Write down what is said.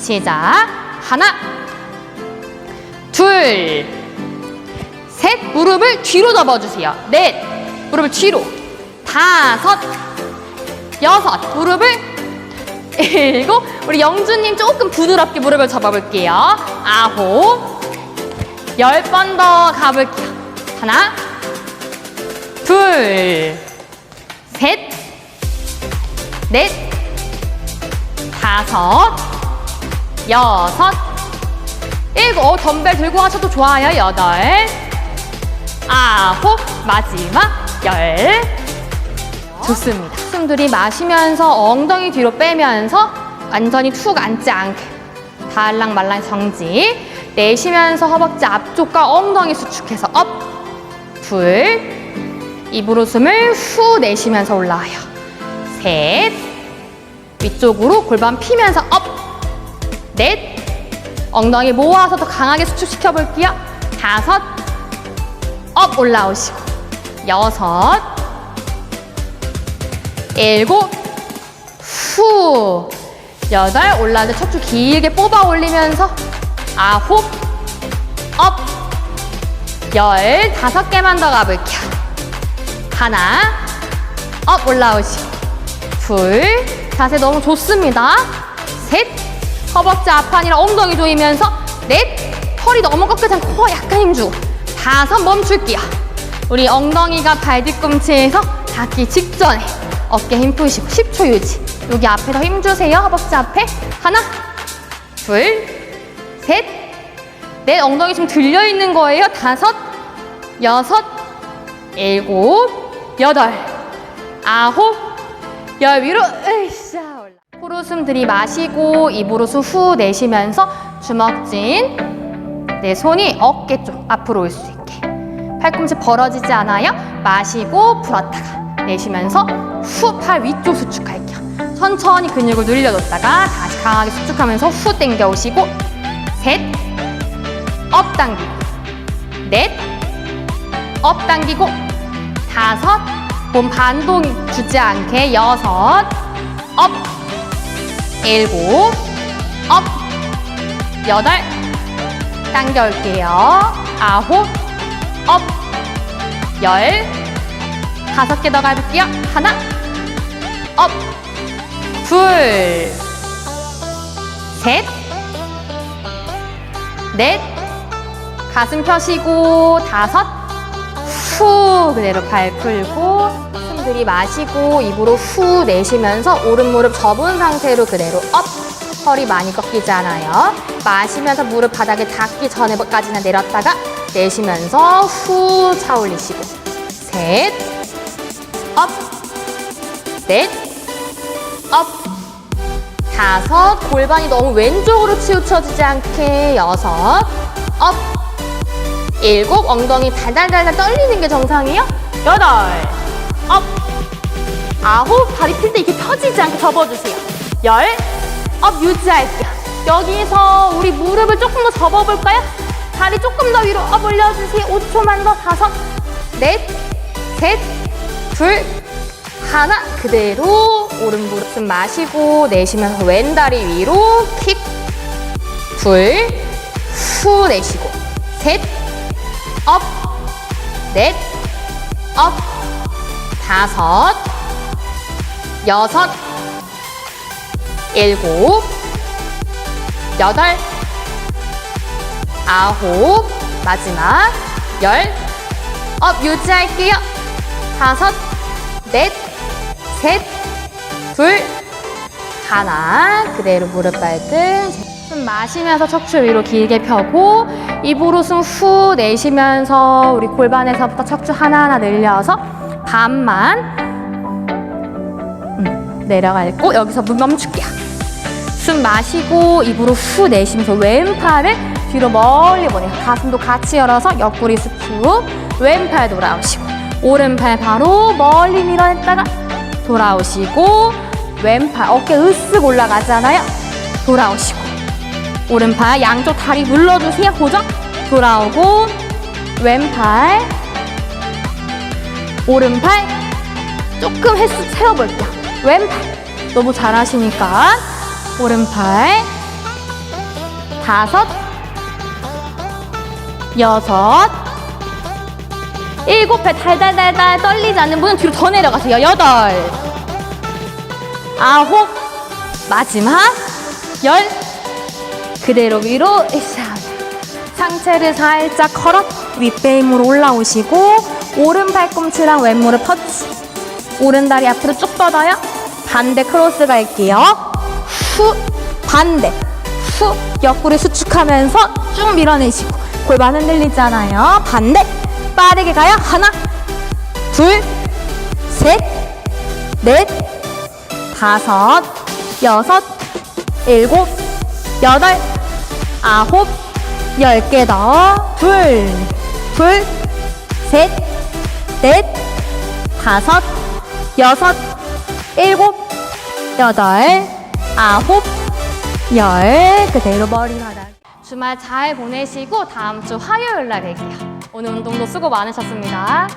시작. 하나, 둘, 셋. 무릎을 뒤로 접어주세요. 넷. 무릎을 뒤로. 다섯. 여섯. 무릎을 일곱. 우리 영주님 조금 부드럽게 무릎을 접어볼게요. 아홉. 열 번 더 가볼게요. 하나, 둘, 셋, 넷, 다섯, 여섯, 일곱. 어, 덤벨 들고 하셔도 좋아요. 여덟, 아홉, 마지막 열. 좋습니다. 숨 들이마시면서 엉덩이 뒤로 빼면서 완전히 툭 앉지 않게 달랑 말랑 정지. 내쉬면서 허벅지 앞쪽과 엉덩이 수축해서 업, 둘, 입으로 숨을 후 내쉬면서 올라와요. 셋, 위쪽으로 골반 피면서 업, 넷, 엉덩이 모아서 더 강하게 수축시켜 볼게요. 다섯, 업 올라오시고, 여섯, 일곱, 후, 여덟, 올라오는데 척추 길게 뽑아 올리면서 아홉, 업, 열, 다섯 개만 더 가볼게요. 하나, 업 올라오시고, 둘, 자세 너무 좋습니다. 셋, 허벅지 앞판이랑 엉덩이 조이면서 넷, 허리 너무 꺾이지 않고 코 약간 힘주고 다섯 멈출게요. 우리 엉덩이가 발 뒤꿈치에서 닿기 직전에 어깨 힘 푸시고 10초 유지. 여기 앞에 더 힘주세요. 허벅지 앞에 하나, 둘, 셋, 넷 엉덩이 지금 들려 있는 거예요. 다섯, 여섯, 일곱, 여덟, 아홉, 열 위로 으쌰 코로 숨 들이마시고 입으로 숨 후 내쉬면서 주먹진 내 손이 어깨 쪽 앞으로 올 수 있게 팔꿈치 벌어지지 않아요. 마시고 풀었다가 내쉬면서 후 팔 위쪽 수축할게요. 천천히 근육을 늘려줬다가 다시 강하게 수축하면서 후 당겨 오시고 셋, 업 당기고 넷, 업 당기고 다섯, 몸 반동 주지 않게 여섯, 업, 일곱, 업, 여덟, 당겨 올게요. 아홉, 업, 열, 다섯 개 더 가볼게요. 하나, 업, 둘, 셋, 넷, 가슴 펴시고 다섯, 후 그대로 발 풀고 숨 들이 마시고 입으로 후 내쉬면서 오른 무릎 접은 상태로 그대로 업! 허리 많이 꺾이지 않아요. 마시면서 무릎 바닥에 닿기 전에까지는 내렸다가 내쉬면서 후 차올리시고. 셋. 업, 넷, 업, 다섯, 골반이 너무 왼쪽으로 치우쳐지지 않게 여섯, 업, 일곱, 엉덩이 달달달달 떨리는 게 정상이에요. 여덟, 업, 아홉, 다리 필 때 이렇게 펴지지 않게 접어주세요. 열, 업 유지할게요. 여기서 우리 무릎을 조금 더 접어볼까요? 다리 조금 더 위로 업 올려주세요. 5초만 더, 다섯, 넷, 셋, 둘, 하나. 그대로 오른 무릎 숨 마시고 내쉬면서 왼 다리 위로 킥, 둘, 후 내쉬고, 셋, 업, 넷, 업, 다섯, 여섯, 일곱, 여덟, 아홉, 마지막 열, 업 유지할게요. 다섯, 넷, 셋, 둘, 하나. 그대로 무릎 발등. 숨 마시면서 척추 위로 길게 펴고 입으로 숨 후 내쉬면서 우리 골반에서부터 척추 하나하나 늘려서 반만 음, 내려갈고 여기서 물 멈출게요. 숨 마시고 입으로 후 내쉬면서 왼팔을 뒤로 멀리 보내요. 가슴도 같이 열어서 옆구리 수축. 왼팔 돌아오시고 오른팔 바로 멀리 밀어냈다가 돌아오시고 왼팔 어깨 으쓱 올라가잖아요. 돌아오시고 오른팔 양쪽 다리 눌러주세요. 고정. 돌아오고 왼팔 오른팔 조금 횟수 채워볼게요. 왼팔 너무 잘하시니까 오른팔 다섯, 여섯, 일곱 배 달달달달 떨리지 않는 분은 뒤로 더 내려가세요. 여덟, 아홉, 마지막 열. 그대로 위로 으쌰. 상체를 살짝 걸어 윗배 힘으로 올라오시고 오른 팔꿈치랑 왼무릎 터치. 오른 다리 앞으로 쭉 뻗어요. 반대 크로스 갈게요. 후 반대 후 옆구리 수축하면서 쭉 밀어내시고 골반 흔들리잖아요. 반대 빠르게 가요. 하나 둘셋넷 다섯 여섯 일곱 여덟 아홉 열 개 더. 둘, 둘, 셋, 넷, 다섯, 여섯, 일곱, 여덟, 아홉, 열. 그대로 머리 바닥. 주말 잘 보내시고 다음 주 화요일 날 뵐게요. 오늘 운동도 수고 많으셨습니다.